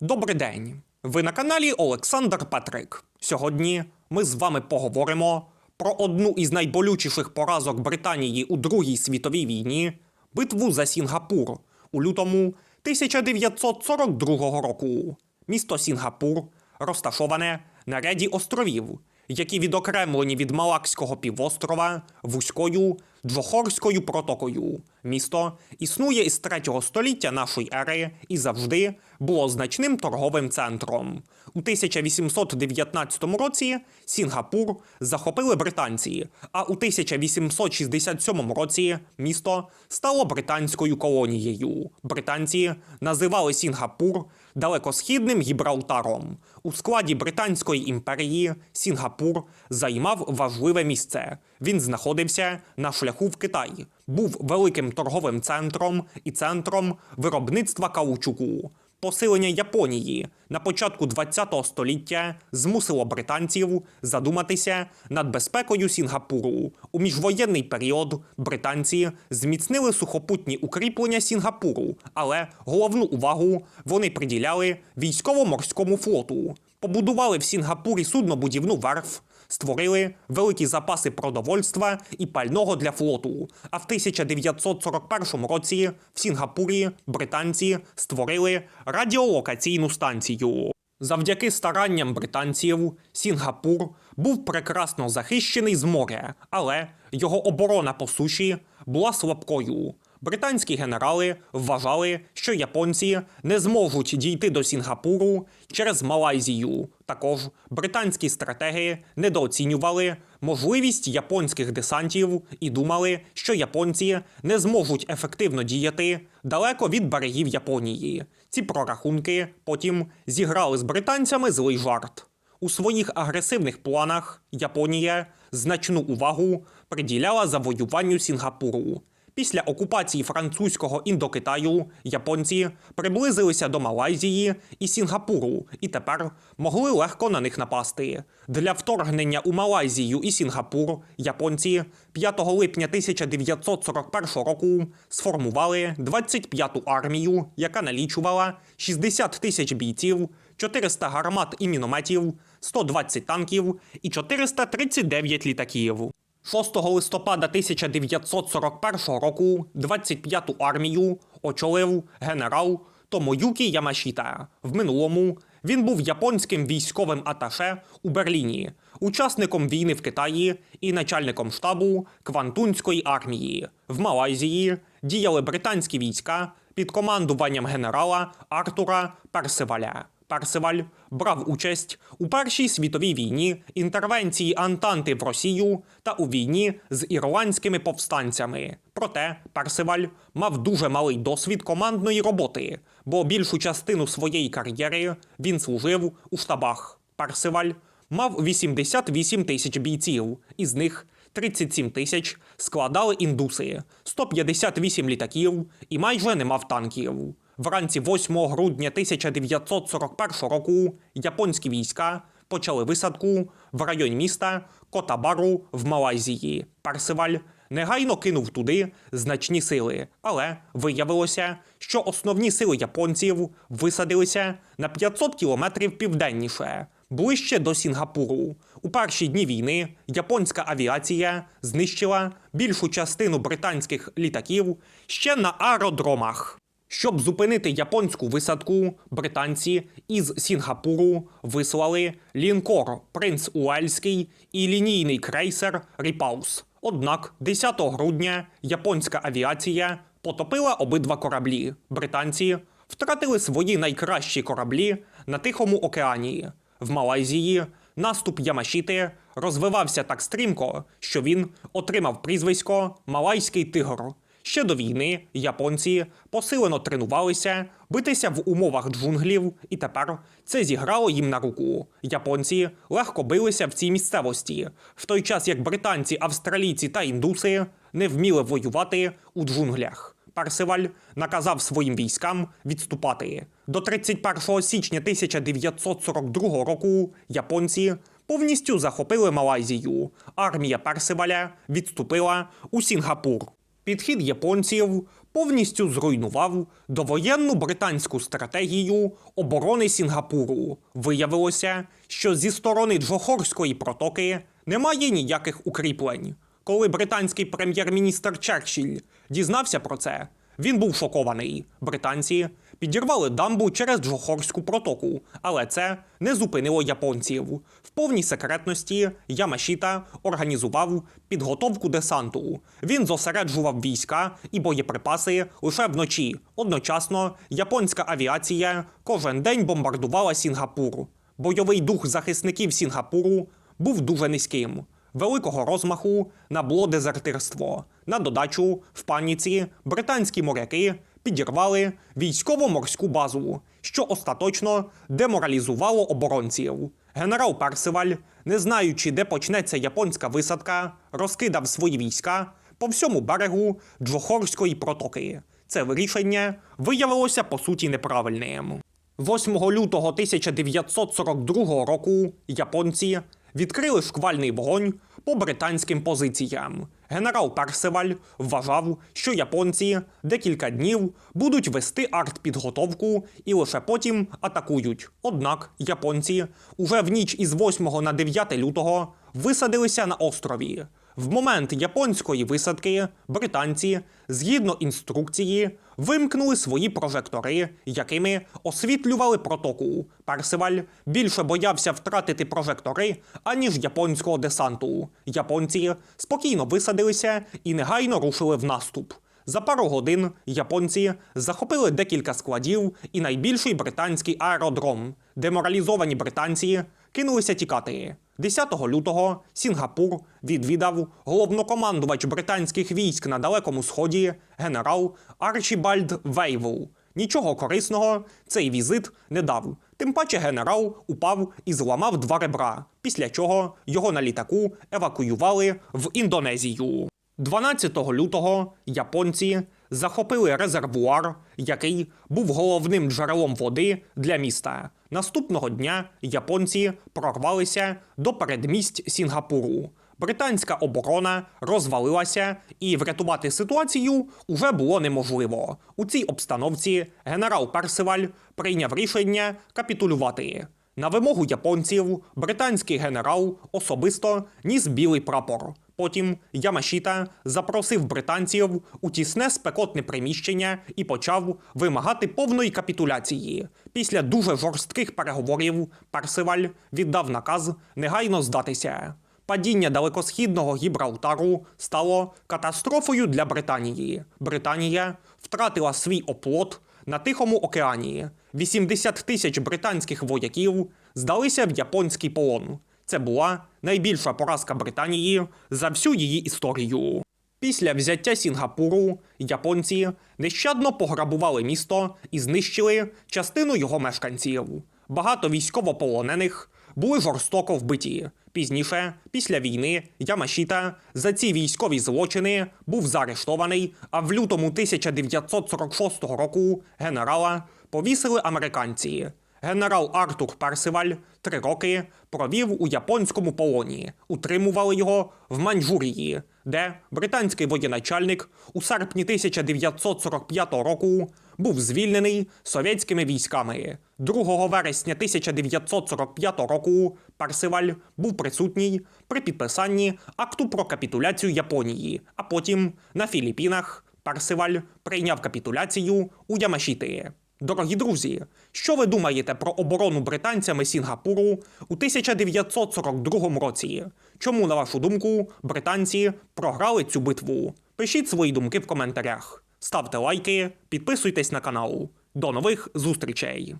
Добрий день! Ви на каналі Олександр Петрик. Сьогодні ми з вами поговоримо про одну із найболючіших поразок Британії у Другій світовій війні битву за Сінгапур у лютому 1942 року. Місто Сінгапур розташоване на ряді островів, які відокремлені від Малакського півострова вузькою Джохорською протокою. Місто існує із 3 століття нашої ери і завжди було значним торговим центром. У 1819 році Сінгапур захопили британці, а у 1867 році місто стало британською колонією. Британці називали Сінгапур далекосхідним Гібралтаром. У складі Британської імперії Сінгапур займав важливе місце. Він знаходився на шляху в Китай, був великим торговим центром і центром виробництва каучуку. Посилення Японії на початку ХХ століття змусило британців задуматися над безпекою Сінгапуру. У міжвоєнний період британці зміцнили сухопутні укріплення Сінгапуру, але головну увагу вони приділяли військово-морському флоту. Побудували в Сінгапурі суднобудівну верф, створили великі запаси продовольства і пального для флоту. А в 1941 році в Сінгапурі британці створили радіолокаційну станцію. Завдяки старанням британців Сінгапур був прекрасно захищений з моря, але його оборона по суші була слабкою. Британські генерали вважали, що японці не зможуть дійти до Сінгапуру через Малайзію. Також британські стратеги недооцінювали можливість японських десантів і думали, що японці не зможуть ефективно діяти далеко від берегів Японії. Ці прорахунки потім зіграли з британцями злий жарт. У своїх агресивних планах Японія значну увагу приділяла завоюванню Сінгапуру. Після окупації французького індокитаю японці приблизилися до Малайзії і Сінгапуру і тепер могли легко на них напасти. Для вторгнення у Малайзію і Сінгапур японці 5 липня 1941 року сформували 25-ту армію, яка налічувала 60 тисяч бійців, 400 гармат і мінометів, 120 танків і 439 літаків. 6 листопада 1941 року 25-ту армію очолив генерал Томоюкі Ямашіта. В минулому він був японським військовим аташе у Берліні, учасником війни в Китаї і начальником штабу Квантунської армії. В Малайзії діяли британські війська під командуванням генерала Артура Персиваля. Персиваль брав участь у Першій світовій війні, інтервенції Антанти в Росію та у війні з ірландськими повстанцями. Проте Персиваль мав дуже малий досвід командної роботи, бо більшу частину своєї кар'єри він служив у штабах. Персиваль мав 88 тисяч бійців, із них 37 тисяч складали індуси, 158 літаків і майже не мав танків. Вранці 8 грудня 1941 року японські війська почали висадку в районі міста Котабару в Малайзії. Персиваль негайно кинув туди значні сили, але виявилося, що основні сили японців висадилися на 500 кілометрів південніше. Ближче до Сінгапуру у перші дні війни японська авіація знищила більшу частину британських літаків ще на аеродромах. Щоб зупинити японську висадку, британці із Сінгапуру вислали лінкор Принц Уельський і лінійний крейсер Ріпаус. Однак 10 грудня японська авіація потопила обидва кораблі. Британці втратили свої найкращі кораблі на Тихому океані. В Малайзії наступ Ямашіти розвивався так стрімко, що він отримав прізвисько Малайський тигр. Ще до війни японці посилено тренувалися битися в умовах джунглів, і тепер це зіграло їм на руку. Японці легко билися в цій місцевості, в той час як британці, австралійці та індуси не вміли воювати у джунглях. Персиваль наказав своїм військам відступати. До 31 січня 1942 року японці повністю захопили Малайзію. Армія Персиваля відступила у Сінгапур. Підхід японців повністю зруйнував довоєнну британську стратегію оборони Сінгапуру. Виявилося, що зі сторони Джохорської протоки немає ніяких укріплень. Коли британський прем'єр-міністр Черчилль дізнався про це, він був шокований. Британці підірвали дамбу через Джохорську протоку, але це не зупинило японців. Повній секретності Ямашіта організував підготовку десанту. Він зосереджував війська і боєприпаси лише вночі. Одночасно японська авіація кожен день бомбардувала Сінгапур. Бойовий дух захисників Сінгапуру був дуже низьким. Великого розмаху набуло дезертирство. На додачу, в паніці британські моряки підірвали військово-морську базу, що остаточно деморалізувало оборонців. Генерал Персиваль, не знаючи, де почнеться японська висадка, розкидав свої війська по всьому берегу Джохорської протоки. Це рішення виявилося по суті неправильним. 8 лютого 1942 року японці відкрили шквальний вогонь по британським позиціям. Генерал Персиваль вважав, що японці декілька днів будуть вести артпідготовку і лише потім атакують. Однак японці уже в ніч із 8 на 9 лютого висадилися на острові. В момент японської висадки британці, згідно інструкції, вимкнули свої прожектори, якими освітлювали протоку. Персиваль більше боявся втратити прожектори, аніж японського десанту. Японці спокійно висадилися і негайно рушили в наступ. За пару годин японці захопили декілька складів і найбільший британський аеродром. Деморалізовані британці кинулися тікати. 10 лютого Сінгапур відвідав головнокомандувач британських військ на Далекому Сході генерал Арчібальд Вейвл. Нічого корисного цей візит не дав. Тим паче генерал упав і зламав два ребра, після чого його на літаку евакуювали в Індонезію. 12 лютого японці захопили резервуар, який був головним джерелом води для міста. Наступного дня японці прорвалися до передмість Сінгапуру. Британська оборона розвалилася, і врятувати ситуацію уже було неможливо. У цій обстановці генерал Персиваль прийняв рішення капітулювати. На вимогу японців британський генерал особисто ніс білий прапор. Потім Ямашіта запросив британців у тісне спекотне приміщення і почав вимагати повної капітуляції. Після дуже жорстких переговорів Персиваль віддав наказ негайно здатися. Падіння далекосхідного Гібралтару стало катастрофою для Британії. Британія втратила свій оплот на Тихому океані. 80 тисяч британських вояків здалися в японський полон. Це була найбільша поразка Британії за всю її історію. Після взяття Сінгапуру японці нещадно пограбували місто і знищили частину його мешканців. Багато військовополонених були жорстоко вбиті. Пізніше, після війни, Ямашіта за ці військові злочини був заарештований, а в лютому 1946 року генерала повісили американці. Генерал Артур Персиваль три роки провів у японському полоні, утримували його в Маньчжурії, де британський воєначальник у серпні 1945 року був звільнений совєтськими військами. 2 вересня 1945 року Персиваль був присутній при підписанні акту про капітуляцію Японії, а потім на Філіппінах Персиваль прийняв капітуляцію у Ямашіти. Дорогі друзі, що ви думаєте про оборону британцями Сінгапуру у 1942 році? Чому, на вашу думку, британці програли цю битву? Пишіть свої думки в коментарях, ставте лайки, підписуйтесь на канал. До нових зустрічей!